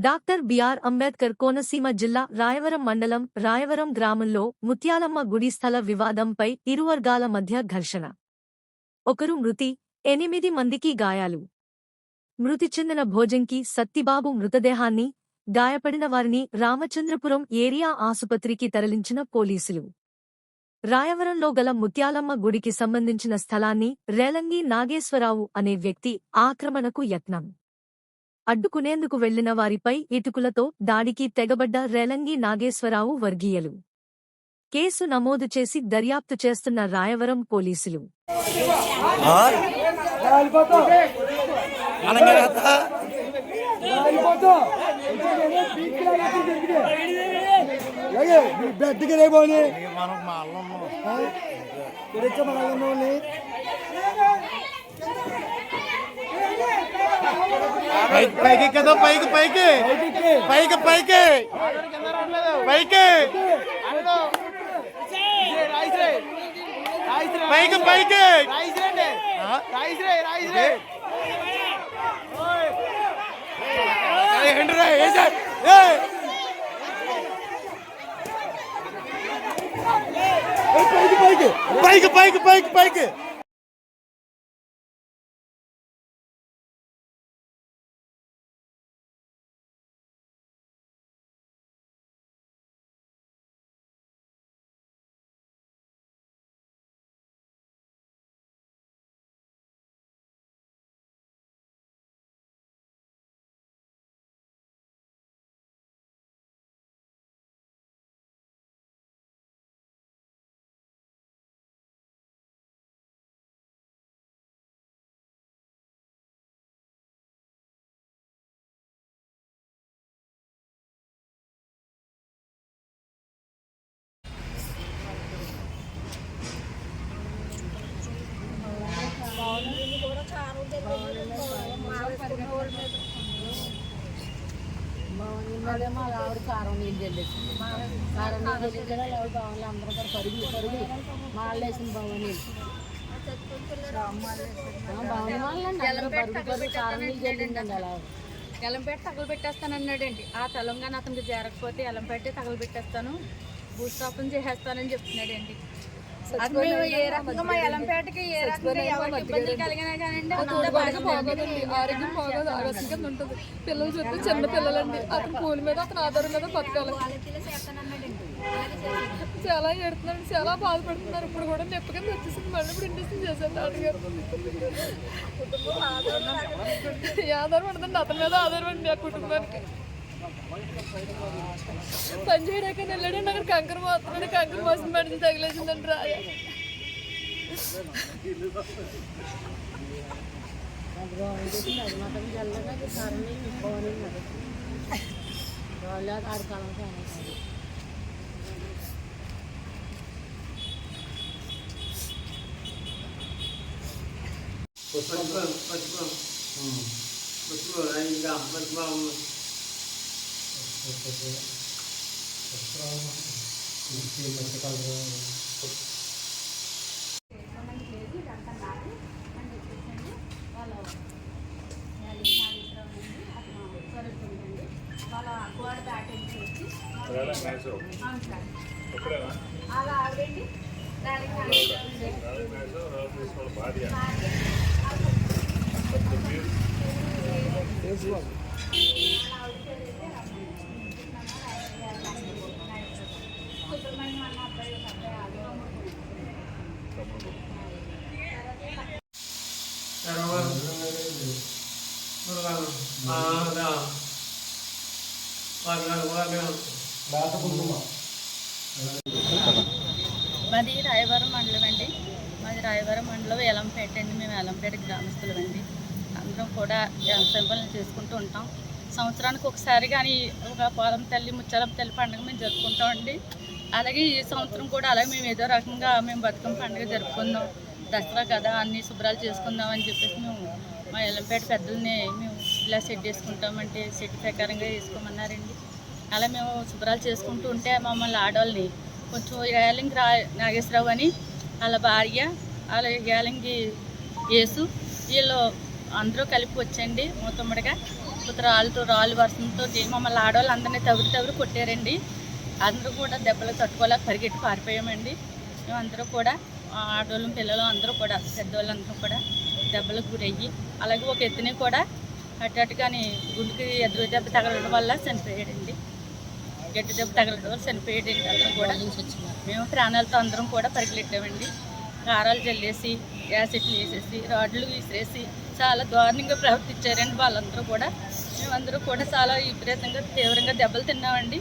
Doctor BR Ambedkar Konaseema జిల్లా రాయవరం మండలం రాయవరం గ్రామంలో ముత్యాలమ్మ గుడి స్థల వివాదంపై ఇరు వర్గాల మధ్య ఘర్షణ. ఒకరు మృతి ఎనిమిది మందికి గాయాలు. మృతి చెందిన భోజంకి సత్తిబాబు మృతదేహాన్ని గాయపడిన వారిని రామచంద్రపురం ఏరియా ఆసుపత్రికి తరలించిన పోలీసులు. రాయవరంలో గల ముత్యాలమ్మ గుడికి సంబంధించిన స్థలాన్ని రేలంగి నాగేశ్వరరావు అనే వ్యక్తి ఆక్రమణకు యత్నం. అడ్డుకునేందుకు వెళ్ళిన వారిపై ఇటుకులతో దాడికి తెగబడ్డ రేలంగి నాగేశ్వరరావు వర్గీయులు. కేసు నమోదు చేసి దర్యాప్తు చేస్తున్న రాయవరం పోలీసులు. పైకి పైకి కదా పైకి పైకి పైకి పైకి పైకి పైకి పైకి. ఏయ్, ఏంటిరా? ఏం చే- ఏయ్! పైకి పైకి అదే మా ఆవిడ కారం నీళ్ళు చల్లేసింది. కారం నీళ్ళు చల్లించడం ఆవిడ బావులు అందరూ కూడా పరుగు పరుగు మాళ్ళు వేసింది బావు నీళ్ళు బావులు వాళ్ళండి అందరూ పరుగు పరుగు కారం నీళ్ళు చల్లిందండి అలా ఆవిడ. ఎలంపేట తగలబెట్టేస్తానన్నాడండి ఆ తెలంగాణ అతనికి జరగకపోతే ఎలంపేట తగలబెట్టేస్తాను భూస్థాపన చేసేస్తానని చెప్తున్నాడండి అది మేము ఏ రకంగా మా ఎలంపేటకి ఏ రకంగా ఎవరికి ఇబ్బందులు కలిగినా కానండి అంతా బాగా బాగోదండి ఆరోగ్యం బాగోదు ఆరోగ్యం కింద ఉంటుంది. పిల్లలు చుట్టూ చిన్న పిల్లలండి. అతను కూలి మీద అతని ఆధారం మీద బతకాలి. చాలా ఏడుతున్నారు చాలా బాధపడుతున్నారు. ఇప్పుడు కూడా నొప్పి కింద వచ్చేసింది మళ్ళీ ఇప్పుడు ఇండస్ట్రీ చేశారు డాక్టర్ గారు. ఏ ఆధారం పడుతుంది అతని మీద ఆధారం అండి ఆ కుటుంబానికి. పని చేయడానికి వెళ్ళాడండి అక్కడ కంకర మోస్తున్నాడు కంకర మోసం పడితే తగిలేసిందండి రాయ అది బావులు చేసింది అది మాత్రం వాళ్ళు ఆడి వాళ్ళ గోడ దాటించి వచ్చి అలా ఆవిడండి సుబ్రహ్మణ్యం అన్న అబ్బాయి ఒక అబ్బాయి మాది రాయవరం మండలం అండి. మాది రాయవరం మండలం ఎలంపేట అండి. మేము ఎలంపేట గ్రామస్తులం అండి అందరం కూడా వ్యవసాయ చేసుకుంటూ ఉంటాం. సంవత్సరానికి ఒకసారి కానీ ఒక పొలం తల్లి ముచ్చాలం తల్లి పండుగ మేము జరుపుకుంటామండి అలాగే ఈ సంవత్సరం కూడా అలాగే మేము ఏదో రకంగా మేము బతుకమ్మ పండుగ జరుపుకుందాం. దసరా కదా అన్ని శుభ్రాలు చేసుకుందాం అని చెప్పేసి మేము మా ఎల్లంపేట పెద్దల్ని మేము ఇలా సెట్ చేసుకుంటామంటే సెట్ ప్రకారంగా చేసుకోమన్నారండి. అలా మేము శుభ్రాలు చేసుకుంటూ ఉంటే మమ్మల్ని ఆడవాళ్ళని కొంచెం ఏలింగి రా నాగేశ్వరరావు అని వాళ్ళ భార్య వాళ్ళ యాలింగి యేసు వీళ్ళు అందరూ కలిపి వచ్చండి మూతమ్మడిగా కొత్త రాళ్ళతో రాళ్ళు వర్షంతో మమ్మల్ని ఆడవాళ్ళు అందరినీ తవిరి తవిరి కొట్టారండి. అందరూ కూడా దెబ్బలు తట్టుకోలేక పరిగెట్టి పారిపోయామండి. మేమందరూ కూడా ఆడవాళ్ళం పిల్లలు అందరూ కూడా పెద్దవాళ్ళందరూ కూడా దెబ్బలకు గురయ్యి అలాగే ఒక ఎత్తుని కూడా అట్టట్టుగాని గుండెకి ఎదురు దెబ్బ తగలడం వల్ల చనిపోయాడండి. గట్టి దెబ్బ తగలడం వల్ల అందరం కూడా. మేము ప్రాణాలతో అందరం కూడా పరిగెట్టామండి. కారాలు జల్లేసి యాసిడ్లు వేసేసి రాడ్లు విసిరేసి చాలా దారుణంగా ప్రవర్తించారండి వాళ్ళందరూ కూడా. మేమందరూ కూడా చాలా విపరీతంగా తీవ్రంగా దెబ్బలు తిన్నామండి.